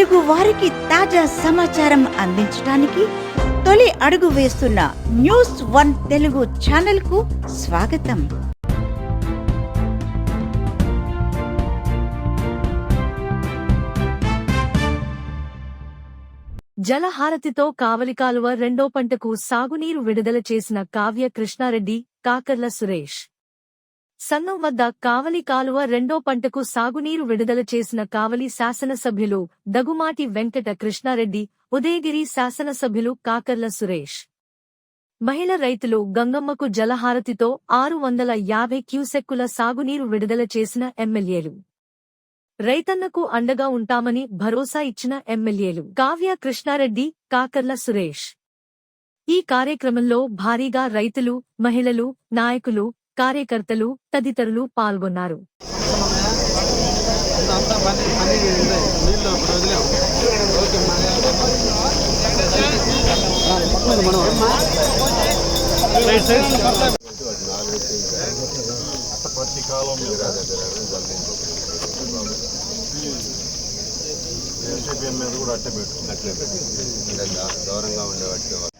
తెలుగు వారికి తాజా సమాచారం అందించడానికి తొలి అడుగు వేస్తున్న న్యూస్ వన్ తెలుగు ఛానల్కు స్వాగతం. జలహారతితో కావలి కాలువ రెండో పంటకు సాగునీరు విడుదల చేసిన కావ్య కృష్ణారెడ్డి కాకర్ల సురేష్. సన్నం వద్ద కావలి కాలువ రెండో పంటకు సాగునీరు విడుదల చేసిన కావలి శాసనసభ్యులు దగుమాటి వెంకట కృష్ణారెడ్డి ఉదయగిరి శాసనసభ్యులు కాకర్ల సురేష్. మహిళ రైతులు గంగమ్మకు జలహారతితో ఆరు వందల యాభై క్యూసెక్కుల సాగునీరు విడుదల చేసిన ఎమ్మెల్యేలు. రైతన్నకు అండగా ఉంటామని భరోసా ఇచ్చిన ఎమ్మెల్యేలు కావ్య కృష్ణారెడ్డి కాకర్ల సురేష్. ఈ కార్యక్రమంలో భారీగా రైతులు మహిళలు నాయకులు కార్యకర్తలు తదితరులు పాల్గొన్నారు. ఎన్సీపీఎం మీద కూడా అట్టే పెట్టుకుంటే గౌరవంగా ఉండేవాటి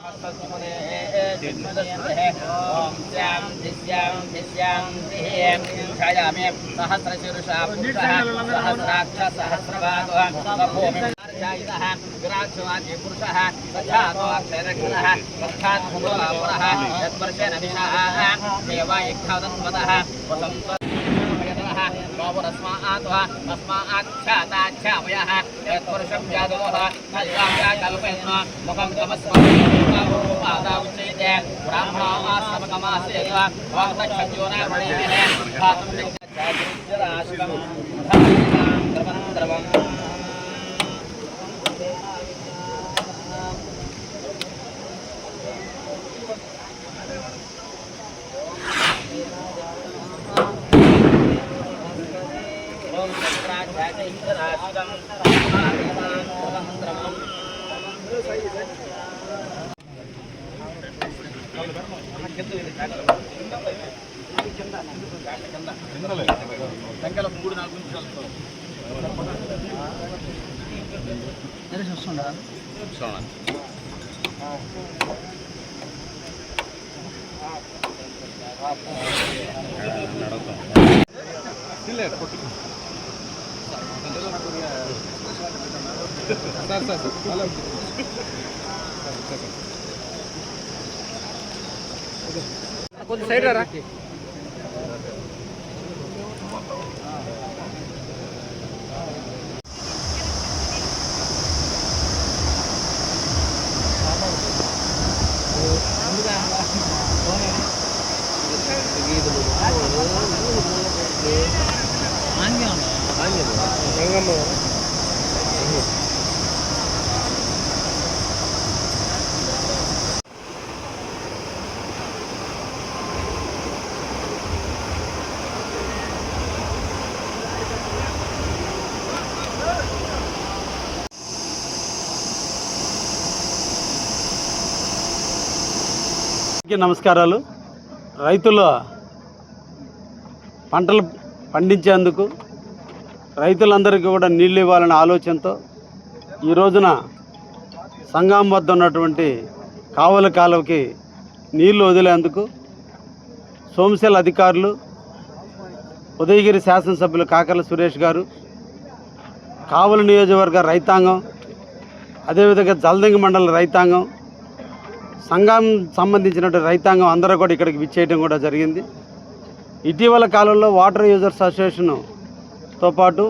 శుభఫలావాప్తిరస్తు శుభగం శుభమస్తు అపవిత్రో పవిత్రో వీక్షతాఫలసిద్ధ్యర్థం పాడి పంట అభివృద్ధ్యర్థం కావలి కాలవ మహోత్సవ సమయే సూర్యాదీనాం నవానాం గ్రహాణాం శుభఫలావాప్త్యర్థం యావత్ ఛాయామే సహస్రశీర్షా సహస్రాక్ష సహస్రభాగోమి విరాక్షవాచి పురుష సచాతోక్షరక్షణ సచ్చాత్మురాపురః तत्पुरुषं जादवः कल्पयन् मुखं तमस्मादावुच्यते ब्राह्मणामाश्रमकमासेत ॐ तक्षत्यो न प्रणीयते धातुं जागृतिराशिवं धातुं द्रवं మూడు నాలుగు సార్ సార్ కొంచెం సైడ్ రా నమస్కారాలు. రైతుల పంటలు పండించేందుకు రైతులందరికీ కూడా నీళ్ళు ఇవ్వాలనే ఆలోచనతో ఈ రోజున సంఘం వద్ద ఉన్నటువంటి కావల కాలువకి నీళ్ళు వదిలేందుకు సోమశీల అధికారులు ఉదయగిరి శాసనసభ్యులు కాకర్ల సురేష్ గారు కావలి నియోజకవర్గ రైతాంగం అదేవిధంగా జలదంగి మండల రైతాంగం సంఘం సంబంధించినటువంటి రైతాంగం అందరూ కూడా ఇక్కడికి విచ్చేయడం కూడా జరిగింది. ఇటీవల కాలంలో వాటర్ యూజర్స్ అసోసియేషన్తో పాటు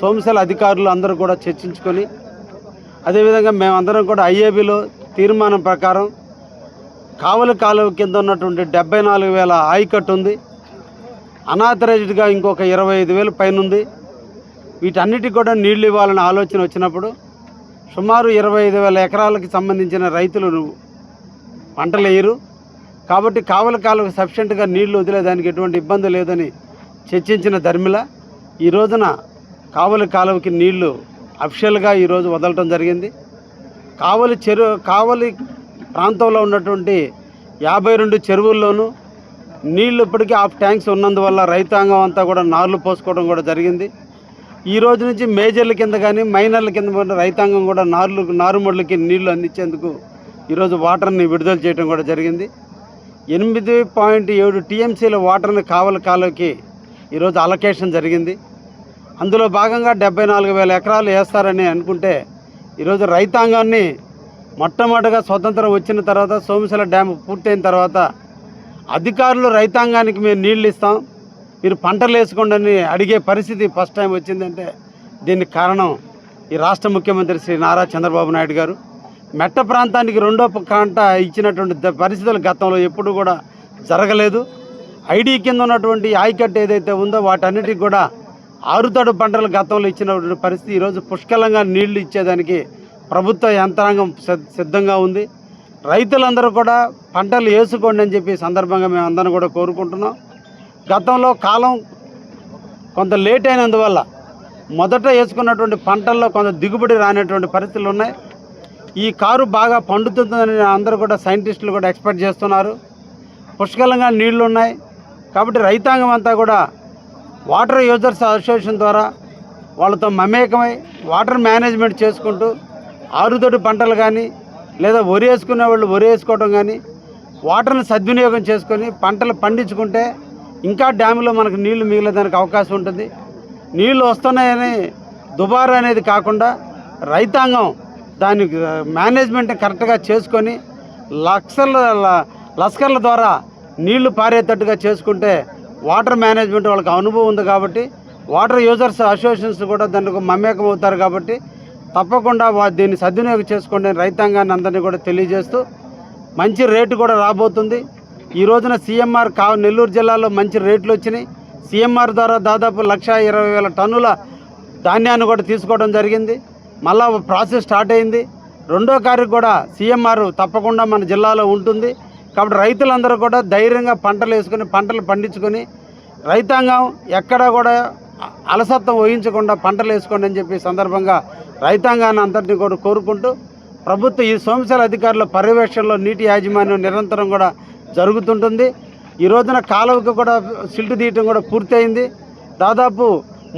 సోమశల అధికారులు అందరూ కూడా చర్చించుకొని అదేవిధంగా మేమందరం కూడా ఐఏబీలో తీర్మానం ప్రకారం కావలి కాలువ కింద ఉన్నటువంటి డెబ్బై నాలుగు వేల ఆయికట్టు ఉంది. అనాథరైజ్డ్గా ఇంకొక ఇరవై ఐదు వేలు పైన ఉంది. వీటన్నిటికి కూడా నీళ్ళు ఇవ్వాలనే ఆలోచన వచ్చినప్పుడు సుమారు ఇరవై ఐదు వేల ఎకరాలకి సంబంధించిన రైతులు పంటలు వేయరు. కాబట్టి కావలి కాలువకు సఫిషియెంట్గా నీళ్ళు వదిలేదానికి ఎటువంటి ఇబ్బంది లేదని చర్చించిన ధర్మిల ఈ రోజున కావలి కాలువకి నీళ్ళు అఫిషియల్గా ఈరోజు వదలటం జరిగింది. కావలి చెరువు కావలి ప్రాంతంలో ఉన్నటువంటి యాభై రెండు చెరువుల్లోనూ నీళ్ళు ఇప్పటికీ ఆఫ్ ట్యాంక్స్ ఉన్నందువల్ల రైతాంగం అంతా కూడా నార్లు పోసుకోవడం కూడా జరిగింది. ఈ రోజు నుంచి మేజర్ల కింద కానీ మైనర్ల కింద రైతాంగం కూడా నార్లు నారుమడులకి నీళ్ళు అందించేందుకు ఈరోజు వాటర్ని విడుదల చేయడం కూడా జరిగింది. ఎనిమిది పాయింట్ ఏడు టీఎంసీల వాటర్ని కావలి కాలువకి ఈరోజు అలొకేషన్ జరిగింది. అందులో భాగంగా డెబ్బై నాలుగు వేల ఎకరాలు వేస్తారని అనుకుంటే ఈరోజు రైతాంగాన్ని మొట్టమొదటిగా స్వతంత్రం వచ్చిన తర్వాత సోమశిల డ్యామ్ పూర్తయిన తర్వాత అధికారులు రైతాంగానికి మేము నీళ్ళు ఇస్తాం మీరు పంటలు వేసుకోండి అని అడిగే పరిస్థితి ఫస్ట్ టైం వచ్చిందంటే దీనికి కారణం ఈ రాష్ట్ర ముఖ్యమంత్రి శ్రీ నారా చంద్రబాబు నాయుడు గారు. మెట్ట ప్రాంతానికి రెండో కాంట ఇచ్చినటువంటి పరిస్థితులు గతంలో ఎప్పుడు కూడా జరగలేదు. ఐడి కింద ఉన్నటువంటి ఆయకట్టు ఏదైతే ఉందో వాటన్నిటికి కూడా ఆరుతడు పంటలు గతంలో ఇచ్చినటువంటి పరిస్థితి ఈరోజు పుష్కలంగా నీళ్ళు ఇచ్చేదానికి ప్రభుత్వ యంత్రాంగం సిద్- సిద్ధంగా ఉంది. రైతులందరూ కూడా పంటలు వేసుకోండి అని చెప్పి సందర్భంగా మేము అందరం కూడా కోరుకుంటున్నాం. గతంలో కాలం కొంత లేట్ అయినందువల్ల మొదట వేసుకున్నటువంటి పంటల్లో కొంత దిగుబడి రానటువంటి పరిస్థితులు ఉన్నాయి. ఈ కారు బాగా పండుతుందని అందరూ కూడా సైంటిస్టులు కూడా ఎక్స్పెక్ట్ చేస్తున్నారు. పుష్కలంగా నీళ్ళు ఉన్నాయి. కాబట్టి రైతాంగం అంతా కూడా వాటర్ యూజర్స్ అసోసియేషన్ ద్వారా వాళ్ళతో మమేకమై వాటర్ మేనేజ్మెంట్ చేసుకుంటూ ఆరుతోటి పంటలు కానీ లేదా వరి వేసుకునే వాళ్ళు వరి వేసుకోవడం కానీ వాటర్ని సద్వినియోగం చేసుకొని పంటలు పండించుకుంటే ఇంకా డ్యాములో మనకు నీళ్ళు మిగిలేదానికి అవకాశం ఉంటుంది. నీళ్ళు వస్తున్నాయని దుబారా అనేది కాకుండా రైతాంగం దాని మేనేజ్మెంట్ కరెక్ట్గా చేసుకొని లక్షల లస్కర్ల ద్వారా నీళ్ళు పారేటట్టుగా చేసుకుంటే వాటర్ మేనేజ్మెంట్ వాళ్ళకి అనుభవం ఉంది కాబట్టి వాటర్ యూజర్స్ అసోసియేషన్స్ కూడా దానికి మమేకం అవుతారు కాబట్టి తప్పకుండా వా దీన్ని సద్వినియోగం చేసుకోండి రైతాంగాన్ని అందరినీ కూడా తెలియజేస్తూ మంచి రేటు కూడా రాబోతుంది. ఈ రోజున సీఎంఆర్ కా నెల్లూరు జిల్లాలో మంచి రేట్లు వచ్చినాయి. సీఎంఆర్ ద్వారా దాదాపు లక్ష ఇరవై వేల టన్నుల ధాన్యాన్ని కూడా తీసుకోవడం జరిగింది. మళ్ళా ప్రాసెస్ స్టార్ట్ అయింది. రెండో కారు కూడా సీఎంఆర్ తప్పకుండా మన జిల్లాలో ఉంటుంది. కాబట్టి రైతులందరూ కూడా ధైర్యంగా పంటలు వేసుకొని పంటలు పండించుకొని రైతాంగం ఎక్కడా కూడా అలసత్వం వహించకుండా పంటలు వేసుకోండి అని చెప్పి సందర్భంగా రైతాంగాన్ని అంతటిని కూడా కోరుకుంటూ ప్రభుత్వ ఈ సోమశాల అధికారుల పర్యవేక్షణలో నీటి యాజమాన్యం నిరంతరం కూడా జరుగుతుంటుంది. ఈ రోజున కాలువకు కూడా సిల్ట్ తీయటం కూడా పూర్తయింది. దాదాపు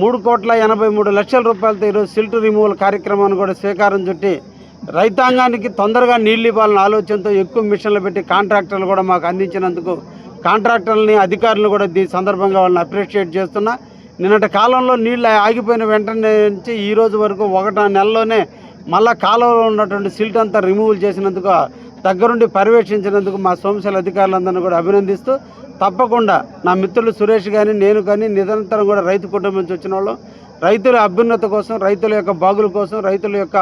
మూడు కోట్ల ఎనభై మూడు లక్షల రూపాయలతో ఈరోజు సిల్ట్ రిమూవల్ కార్యక్రమాన్ని కూడా స్వీకారం చుట్టి రైతాంగానికి తొందరగా నీళ్ళు ఇవ్వాలన్న ఆలోచనతో ఎక్కువ మిషన్లు పెట్టి కాంట్రాక్టర్లు కూడా మాకు అందించినందుకు కాంట్రాక్టర్లని అధికారులు కూడా ఈ సందర్భంగా వాళ్ళని అప్రిషియేట్ చేస్తున్నా. నిన్నటి కాలంలో నీళ్ళు ఆగిపోయిన వెంటనే నుంచి ఈ రోజు వరకు ఒకట నెలలోనే మళ్ళా కాలంలో ఉన్నటువంటి సిల్ట్ అంతా రిమూవల్ చేసినందుకు దగ్గరుండి పర్యవేక్షించినందుకు మా సోమశాల అధికారులందరినీ కూడా అభినందిస్తూ తప్పకుండా నా మిత్రులు సురేష్ కానీ నేను కానీ నిరంతరం కూడా రైతు కుటుంబం నుంచి వచ్చిన వాళ్ళం. రైతుల అభ్యున్నత కోసం రైతుల యొక్క బాగుల కోసం రైతుల యొక్క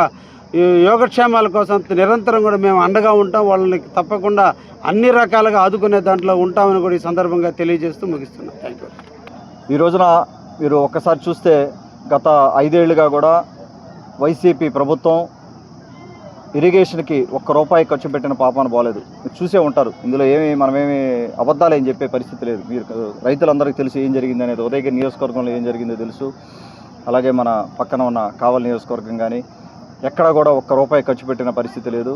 యోగక్షేమాల కోసం నిరంతరం కూడా మేము అండగా ఉంటాం. వాళ్ళని తప్పకుండా అన్ని రకాలుగా ఆదుకునే దాంట్లో ఉంటామని కూడా ఈ సందర్భంగా తెలియజేస్తూ ముగిస్తున్నాం. థ్యాంక్ యూ ఈ రోజున మీరు ఒక్కసారి చూస్తే గత ఐదేళ్ళుగా కూడా వైసీపీ ప్రభుత్వం ఇరిగేషన్కి ఒక్క రూపాయి ఖర్చు పెట్టిన పాపాన పోలేదు. మీరు చూసే ఉంటారు. ఇందులో ఏమి మనమేమి అబద్ధాలు ఏం చెప్పే పరిస్థితి లేదు. మీరు రైతులందరికీ తెలుసు ఏం జరిగింది అనేది. ఉదయగిరి నియోజకవర్గంలో ఏం జరిగిందో తెలుసు. అలాగే మన పక్కన ఉన్న కావలి నియోజకవర్గం కానీ ఎక్కడ కూడా ఒక్క రూపాయి ఖర్చు పెట్టిన పరిస్థితి లేదు.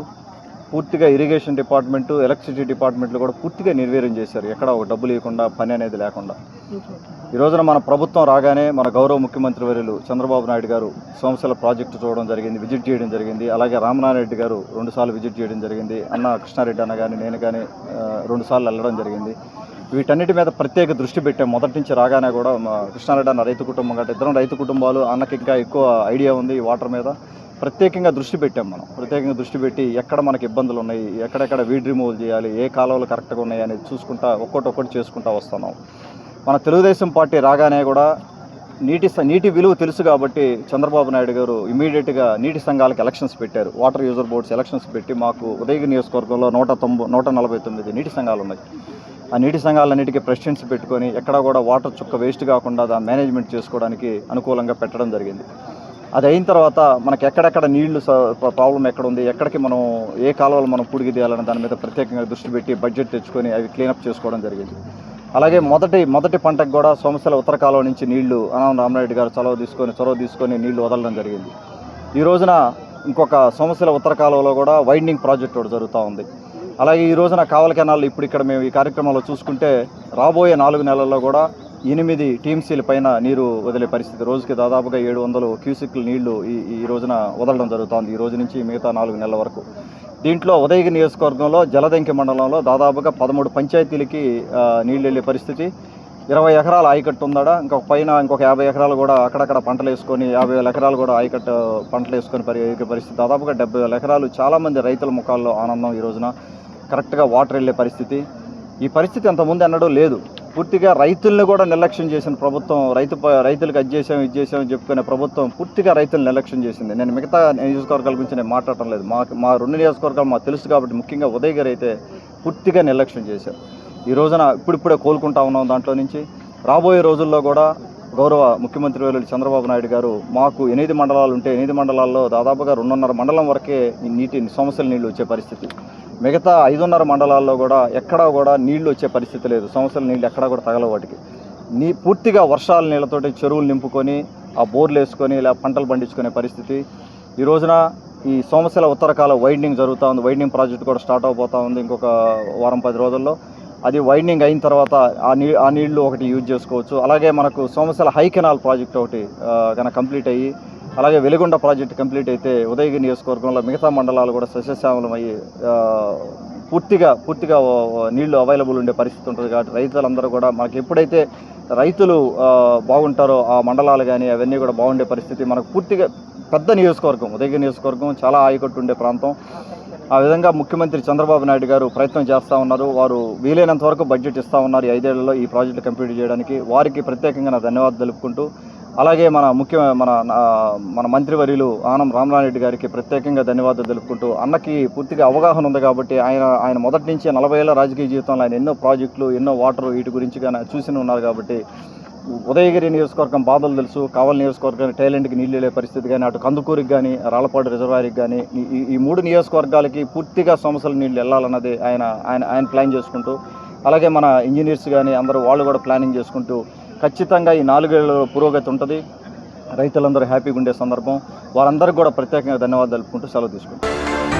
పూర్తిగా ఇరిగేషన్ డిపార్ట్మెంటు ఎలక్ట్రిసిటీ డిపార్ట్మెంట్లు కూడా పూర్తిగా నిర్వీర్యం చేశారు. ఎక్కడ ఒక డబ్బు ఇవ్వకుండా పని అనేది లేకుండా. ఈ రోజున మన ప్రభుత్వం రాగానే మన గౌరవ ముఖ్యమంత్రి వర్యులు చంద్రబాబు నాయుడు గారు సోమశల ప్రాజెక్టు చూడడం జరిగింది విజిట్ చేయడం జరిగింది. అలాగే రామనారాయణ గారు రెండుసార్లు విజిట్ చేయడం జరిగింది. అన్న కృష్ణారెడ్డి అన్న కానీ నేను కానీ రెండుసార్లు వెళ్ళడం జరిగింది. వీటన్నిటి మీద ప్రత్యేక దృష్టి పెట్టాం. మొదటి నుంచి రాగానే కూడా మా కృష్ణారెడ్డి అన్న రైతు కుటుంబం కాబట్టి ఇద్దరం రైతు కుటుంబాలు అన్నకి ఇంకా ఎక్కువ ఐడియా ఉంది ఈ వాటర్ మీద. ప్రత్యేకంగా దృష్టి పెట్టాం మనం. ప్రత్యేకంగా దృష్టి పెట్టి ఎక్కడ మనకి ఇబ్బందులు ఉన్నాయి ఎక్కడెక్కడ వీడ్ రిమూవల్ చేయాలి ఏ కాలువలు కరెక్ట్గా ఉన్నాయి అనేది చూసుకుంటా ఒక్కొక్కటి ఒక్కటి చేసుకుంటా వస్తున్నాం. మన తెలుగుదేశం పార్టీ రాగానే కూడా నీటి స- నీటి విలువ తెలుసు కాబట్టి చంద్రబాబు నాయుడు గారు ఇమీడియట్గా నీటి సంఘాలకు ఎలక్షన్స్ పెట్టారు. వాటర్ యూజర్ బోర్డ్స్ ఎలక్షన్స్ పెట్టి మాకు ఉదయగిరి నియోజకవర్గంలో నూట తొంభై నూట నలభై తొమ్మిది నీటి సంఘాలు ఉన్నాయి. ఆ నీటి సంఘాలన్నిటికీ ప్రెసిడెంట్స్ పెట్టుకొని ఎక్కడా కూడా వాటర్ చుక్క వేస్ట్ కాకుండా దాన్ని మేనేజ్మెంట్ చేసుకోవడానికి అనుకూలంగా పెట్టడం జరిగింది. అది అయిన తర్వాత మనకి ఎక్కడెక్కడ నీళ్ళు ప్రాబ్లం ఎక్కడ ఉంది ఎక్కడికి మనం ఏ కాలువలు మనం పుడిగి తీయాలని దాని మీద ప్రత్యేకంగా దృష్టి పెట్టి బడ్జెట్ తెచ్చుకొని అవి క్లీనప్ చేసుకోవడం జరిగింది. అలాగే మొదటి మొదటి పంటకు కూడా సోమశల ఉత్తర కాలువ నుంచి నీళ్ళు అనంత రామరెడ్డి గారు చొరవ తీసుకొని చొరవ తీసుకొని నీళ్ళు వదలడం జరిగింది. ఈ రోజున ఇంకొక సోమశల ఉత్తర కాలువలో కూడా వైండింగ్ ప్రాజెక్ట్ ఒకటి జరుగుతూ ఉంది. అలాగే ఈ రోజున కావల కెనాల్ ఇప్పుడు ఇక్కడ మేము ఈ కార్యక్రమంలో చూసుకుంటే రాబోయే నాలుగు నెలల్లో కూడా ఎనిమిది టీఎంసీల పైన నీరు వదిలే పరిస్థితి. రోజుకి దాదాపుగా ఏడు వందలు క్యూసిక్లు నీళ్ళు ఈ ఈ రోజున వదలడం జరుగుతుంది. ఈ రోజు నుంచి మిగతా నాలుగు నెలల వరకు. దీంట్లో ఉదయగిరి నియోజకవర్గంలో జలదంకి మండలంలో దాదాపుగా పదమూడు పంచాయతీలకి నీళ్ళు వెళ్ళే పరిస్థితి. ఇరవై ఎకరాల ఆయకట్టు ఉందా ఇంకొక పైన ఇంకొక యాభై ఎకరాలు కూడా అక్కడక్కడ పంటలు వేసుకొని యాభై వేల ఎకరాలు కూడా ఆయకట్టు పంటలు వేసుకొని పరి పరిస్థితి. దాదాపుగా డెబ్బై వేల ఎకరాలు చాలామంది రైతుల ముఖాల్లో ఆనందం ఈ రోజున. కరెక్ట్గా వాటర్ వెళ్ళే పరిస్థితి. ఈ పరిస్థితి అంతకుముందు ఎన్నడూ లేదు. పూర్తిగా రైతుల్ని కూడా నిర్లక్ష్యం చేసిన ప్రభుత్వం రైతు రైతులకు అది చేసాం ఇది చేసాం అని చెప్పుకునే ప్రభుత్వం పూర్తిగా రైతులు నిర్లక్ష్యం చేసింది. నేను మిగతా నియోజకవర్గాల గురించి నేను మాట్లాడటం లేదు. మా మా రెండు నియోజకవర్గాలు మాకు తెలుసు కాబట్టి ముఖ్యంగా ఉదయగిరి అయితే పూర్తిగా నిర్లక్ష్యం చేశారు. ఈ రోజున ఇప్పుడిప్పుడే కోలుకుంటా ఉన్నాం దాంట్లో నుంచి. రాబోయే రోజుల్లో కూడా గౌరవ ముఖ్యమంత్రి వర్యులు చంద్రబాబు నాయుడు గారు మాకు ఎనిమిది మండలాలు ఉంటే ఎనిమిది మండలాల్లో దాదాపుగా రెండున్నర మండలం వరకే నీటి సమస్యలు నీళ్ళు వచ్చే పరిస్థితి. మిగతా ఐదున్నర మండలాల్లో కూడా ఎక్కడా కూడా నీళ్ళు వచ్చే పరిస్థితి లేదు. సమస్యల నీళ్ళు ఎక్కడా కూడా తగలవు వాటికి. నీ పూర్తిగా వర్షాల నీళ్ళతోటి చెరువులు నింపుకొని ఆ బోర్లు వేసుకొని ఇలా పంటలు పండించుకునే పరిస్థితి. ఈ రోజున ఈ సోమశిల ఉత్తరకాల వైండింగ్ జరుగుతూ ఉంది. వైండింగ్ ప్రాజెక్ట్ కూడా స్టార్ట్ అవబోతూ ఉంది ఇంకొక వారం పది రోజుల్లో. అది వైండింగ్ అయిన తర్వాత ఆ నీ ఆ నీళ్ళు ఒకటి యూజ్ చేసుకోవచ్చు. అలాగే మనకు సోమశిల హై కెనాల్ ప్రాజెక్ట్ ఒకటి కనుక కంప్లీట్ అయ్యి అలాగే వెలుగుండ ప్రాజెక్ట్ కంప్లీట్ అయితే ఉదయగిరి నియోజకవర్గంలో మిగతా మండలాలు కూడా సస్యశ్యామలం అయ్యి పూర్తిగా పూర్తిగా నీళ్ళు అవైలబుల్ ఉండే పరిస్థితి ఉంటుంది కాబట్టి రైతులందరూ కూడా మనకి ఎప్పుడైతే రైతులు బాగుంటారో ఆ మండలాలు కానీ అవన్నీ కూడా బాగుండే పరిస్థితి మనకు పూర్తిగా పెద్ద నియోజకవర్గం ఉదయగిరి నియోజకవర్గం చాలా ఆయకట్టు ఉండే ప్రాంతం. ఆ విధంగా ముఖ్యమంత్రి చంద్రబాబు నాయుడు గారు ప్రయత్నం చేస్తూ ఉన్నారు. వారు వీలైనంత వరకు బడ్జెట్ ఇస్తూ ఉన్నారు ఈ ఐదేళ్ళలో ఈ ప్రాజెక్టు కంప్లీట్ చేయడానికి. వారికి ప్రత్యేకంగా నా ధన్యవాదాలు తెలుపుకుంటూ అలాగే మన ముఖ్య మన మన మంత్రివర్యులు ఆనం రామనారెడ్డి గారికి ప్రత్యేకంగా ధన్యవాదాలు తెలుపుకుంటూ అన్నకి పూర్తిగా అవగాహన ఉంది కాబట్టి ఆయన ఆయన మొదటి నుంచి నలభై ఏళ్ళ రాజకీయ జీవితంలో ఆయన ఎన్నో ప్రాజెక్టులు ఎన్నో వాటర్ వీటి గురించి కానీ చూసి ఉన్నారు కాబట్టి ఉదయగిరి నియోజకవర్గం బాధలు తెలుసు కావలి నియోజకవర్గం టైలెంట్కి నీళ్ళు వెళ్ళే పరిస్థితి కానీ అటు కందుకూరికి కానీ రాళ్ళపాడు రిజర్వాయర్కి కానీ ఈ- ఈ- మూడు నియోజకవర్గాలకి పూర్తిగా సమస్యలు నీళ్ళు వెళ్ళాలన్నది ఆయన ఆయన ఆయన ప్లాన్ చేసుకుంటూ అలాగే మన ఇంజనీర్స్ కానీ అందరూ వాళ్ళు కూడా ప్లానింగ్ చేసుకుంటూ ఖచ్చితంగా ఈ నాలుగేళ్ళ పురోగతి ఉంటుంది. రైతులందరూ హ్యాపీగా ఉండే సందర్భం. వారందరికీ కూడా ప్రత్యేకంగా ధన్యవాదాలు తెలుపుకుంటూ సెలవు తీసుకుంటాం